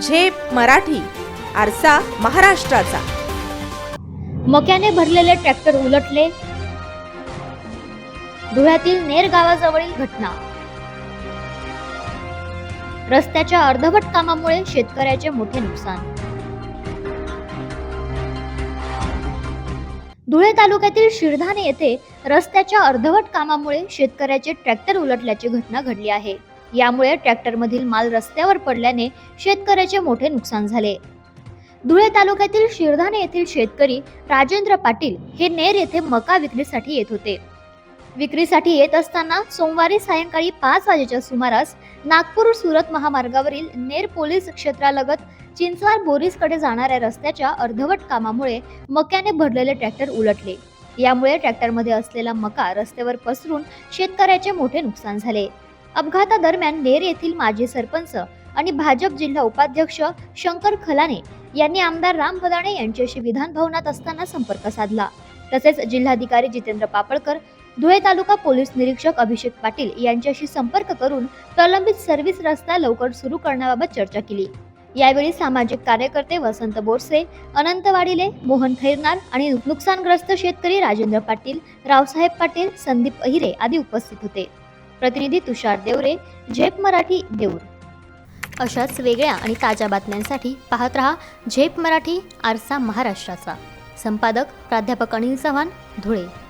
झेप मराठी आरसा महाराष्ट्राचा. मक्याने भरलेले ट्रॅक्टर उलटले. धुळ्यातील नेर गावाजवळील घटना. रस्त्याच्या अर्धवट कामामुळे शेतकऱ्याचे मोठे नुकसान. धुळे तालुक्यातील शिरधाने येथे रस्त्याच्या अर्धवट कामामुळे शेतकऱ्याचे ट्रॅक्टर उलटल्याची घटना घडली आहे. यामुळे ट्रॅक्टरमधील माल रस्त्यावर पडल्याने शेतकऱ्याचे मोठे नुकसान झाले. धुळे तालुक्यातील शिरधाने येथील शेतकरी राजेंद्र पाटील हे नेर येथे मका विक्रीसाठी येत होते. विक्रीसाठी येत असताना सोमवारी सायंकाळी पाच वाजेच्या सुमारास नागपूर सुरत महामार्गावरील नेर पोलीस क्षेत्रालगत चिंचवार बोरीसकडे जाणाऱ्या रस्त्याच्या अर्धवट कामामुळे मक्याने भरलेले ट्रॅक्टर उलटले. यामुळे ट्रॅक्टरमध्ये असलेला मका रस्त्यावर पसरून शेतकऱ्याचे मोठे नुकसान झाले. अपघातादरम्यान नेर येथील माजी सरपंच आणि भाजप जिल्हा उपाध्यक्ष शंकर खलाने यांनी आमदार राम भदाणे यांच्याशी विधान भवनात असताना संपर्क साधला. तसेच जिल्हाधिकारी जितेंद्र पापळकर धुळे तालुका पोलीस निरीक्षक अभिषेक पाटील यांच्याशी संपर्क करून प्रलंबित सर्व्हिस रस्ता लवकर सुरू करण्याबाबत चर्चा केली. यावेळी सामाजिक कार्यकर्ते वसंत बोरसे अनंत वाडिले मोहन खैरनार आणि नुकसानग्रस्त शेतकरी राजेंद्र पाटील रावसाहेब पाटील संदीप अहिरे आदी उपस्थित होते. प्रतिनिधी तुषार देवरे झेप मराठी देऊर. अशाच वेगळ्या आणि ताज्या बातम्यांसाठी पाहत रहा झेप मराठी आरसा महाराष्ट्राचा. संपादक प्राध्यापक अनिल चव्हाण धुळे.